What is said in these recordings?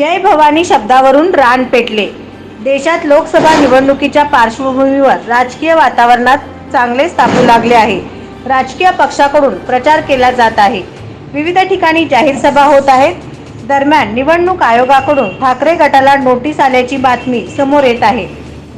जय भवानी शब्दावरून रान पेटले. देशात लोकसभा निवडणुकीच्या पार्श्वभूमीवर राजकीय वातावरणात चांगलेच तापू लागले आहे. राजकीय पक्षाकडून प्रचार केला जात आहे. विविध ठिकाणी जाहीर सभा होत आहेत. दरम्यान निवडणूक आयोगाकडून ठाकरे गटाला नोटीस आल्याची बातमी समोर येत आहे.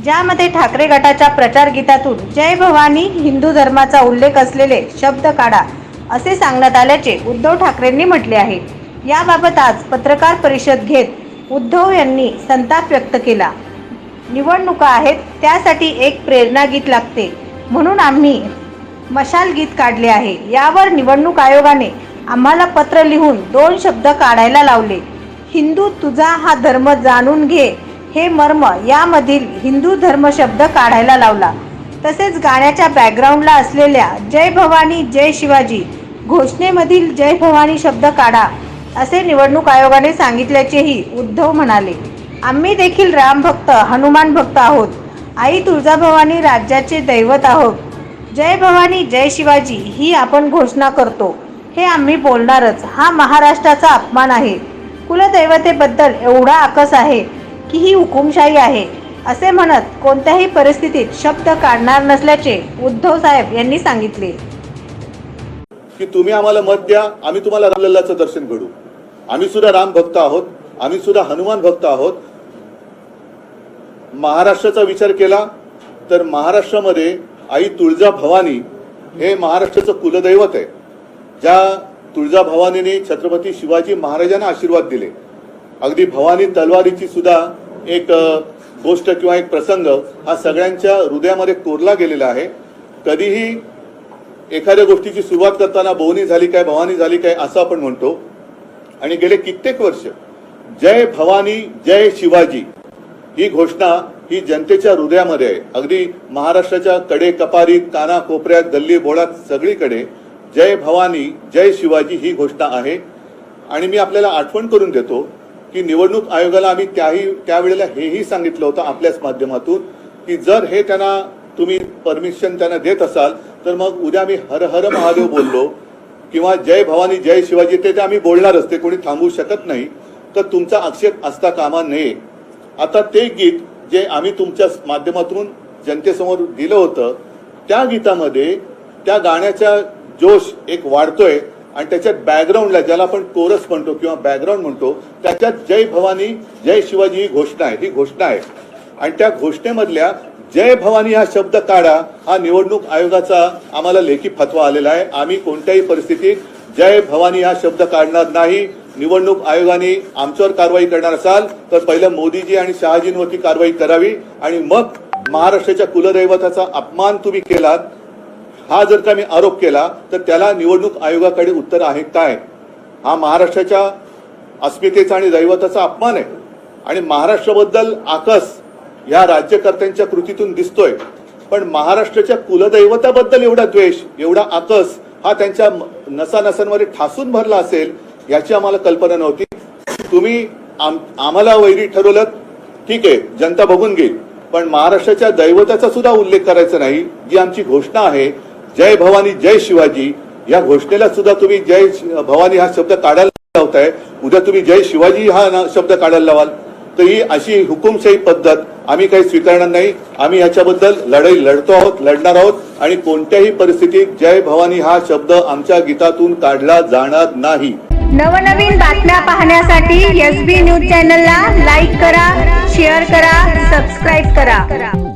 ज्यामध्ये ठाकरे गटाच्या प्रचार गीतातून जय भवानी हिंदू धर्माचा उल्लेख असलेले शब्द काढा असे सांगण्यात आल्याचे उद्धव ठाकरेंनी म्हटले आहे. याबाबत आज पत्रकार परिषद घेत उद्धव यांनी संताप व्यक्त केला. निवडणुका आहेत त्यासाठी एक प्रेरणा गीत लागते. म्हणून आम्ही मशाल गीत काढले आहे. यावर निवडणूक आयोगाने आम्हाला पत्र लिहून दोन शब्द काढायला लावले. हिंदू तुझा हा धर्म जाणून घे हे मर्म यामधील हिंदू धर्म शब्द काढायला लावला. तसेच गाण्याच्या बॅकग्राऊंडला असलेल्या जय भवानी जय शिवाजी घोषणेमधील जय भवानी शब्द काढा. असे निवडणूक आयोगाने सांगितल्याचेही उद्धव म्हणाले. आम्ही देखील राम भक्त हनुमान भक्त आहोत. आई तुळजाभवानी राज्याचे दैवत आहोत. जय भवानी जय शिवाजी ही आपण घोषणा करतो. हे आम्ही बोलणारच. हा महाराष्ट्राचा अपमान आहे. कुलदैवतेबद्दल एवढा आकस आहे की ही हुकुमशाही आहे. असे म्हणत कोणत्याही परिस्थितीत शब्द काढणार नसल्याचे उद्धव साहेब यांनी सांगितले. की तुम्ही आम्हाला मत द्या आम्ही तुम्हाला रामलल्लाचं दर्शन घडू आम्ही सुद्धा राम भक्त आहोत आम्ही सुद्धा हनुमान भक्त आहोत. महाराष्ट्राचा विचार केला तर महाराष्ट्रामध्ये आई तुळजा भवानी हे महाराष्ट्राचं कुलदैवत आहे. ज्या तुळजा भवानीने छत्रपती शिवाजी महाराजांना आशीर्वाद दिले. अगदी भवानी तलवारीची सुद्धा एक गोष्ट किंवा एक प्रसंग हा सगळ्यांच्या हृदयामध्ये कोरला गेलेला आहे. कधीही एखाद्या गोष्टीची सुरुवात करताना बोवनी झाली काय भवानी झाली काय असं आपण म्हणतो. आणि गेले कित्येक वर्ष जय भवानी जय शिवाजी ही घोषणा ही जनतेच्या हृदयामध्ये आहे. अगदी महाराष्ट्राच्या कडे कपारीत काना कोपऱ्यात गल्ली बोळात सगळीकडे जय भवानी जय शिवाजी ही घोषणा आहे. आणि मी आपल्याला आठवण करून देतो की निवडणूक आयोगाला आम्ही त्याही त्यावेळेला हेही सांगितलं होतं आपल्याच माध्यमातून की जर हे त्यांना तुम्ही परमिशन त्यांना देत असाल तर मग उद्या मी हर हर महादेव बोललो किंवा जय भवानी जय शिवाजी ते ते आम्ही बोलणारच ते कोणी थांबवू शकत नाही. तर तुमचा आक्षेप असता कामा नये. आता ते गीत जे आम्ही तुमच्या माध्यमातून जनतेसमोर दिलं होतं त्या गीतामध्ये त्या गाण्याचा जोश एक वाढतोय आणि त्याच्यात बॅकग्राऊंडला ज्याला आपण कोरस म्हणतो किंवा बॅकग्राऊंड म्हणतो त्याच्यात जय भवानी जय शिवाजी ही घोषणा आहे ही घोषणा आहे. आणि त्या घोषणेमधल्या जय भवानी हा शब्द काढा. हा निवडणूक आयोगाचा आम्हाला लेखी फतवा आलेला आहे. आम्ही कोणत्याही परिस्थितीत जय भवानी हा शब्द काढणार नाही. निवडणूक आयोगाने आमच्यावर कारवाई करणार असाल तर पहिलं मोदीजी आणि शहाजींवरती कारवाई करावी. आणि मग महाराष्ट्राच्या कुलदैवताचा अपमान तुम्ही केलात हा जर का मी आरोप केला तर त्याला निवडणूक आयोगाकडे उत्तर आहे काय? हा महाराष्ट्राच्या अस्मितेचा आणि दैवताचा अपमान आहे. आणि महाराष्ट्राबद्दल आकस या राज्यकर्त्यांच्या कृतीतून दिसतोय. पण महाराष्ट्राच्या कुलदैवताबद्दल एवढा द्वेष एवढा आकस हा त्यांच्या नसानसांमध्ये ठासून भरला असेल याची आम्हाला कल्पना नव्हती. तुम्ही आम- आम्हाला वैरी ठरवलं ठीक आहे जनता बघून घेईल. पण महाराष्ट्राच्या दैवताचा सुद्धा उल्लेख करायचा नाही जी आमची घोषणा आहे जय भवानी जय शिवाजी या घोषणेला सुद्धा तुम्ही जय भवानी हा शब्द काढायला लावताय उद्या तुम्ही जय शिवाजी हा ना- शब्द काढायला लावाल. तर ही अशी हुकुमशाही पद्धत आम्ही काही स्वीकारणार नाही. आम्ही याच्याबद्दल लढाई लढतो आहोत लढणार आहोत आणि कोणत्याही परिस्थितीत जय भवानी हा शब्द आमच्या गीतातून काढला जाणार नाही. नवनवीन बातम्या पाहण्यासाठी एस बी न्यूज चॅनलला लाईक करा शेअर करा सबस्क्राईब करा.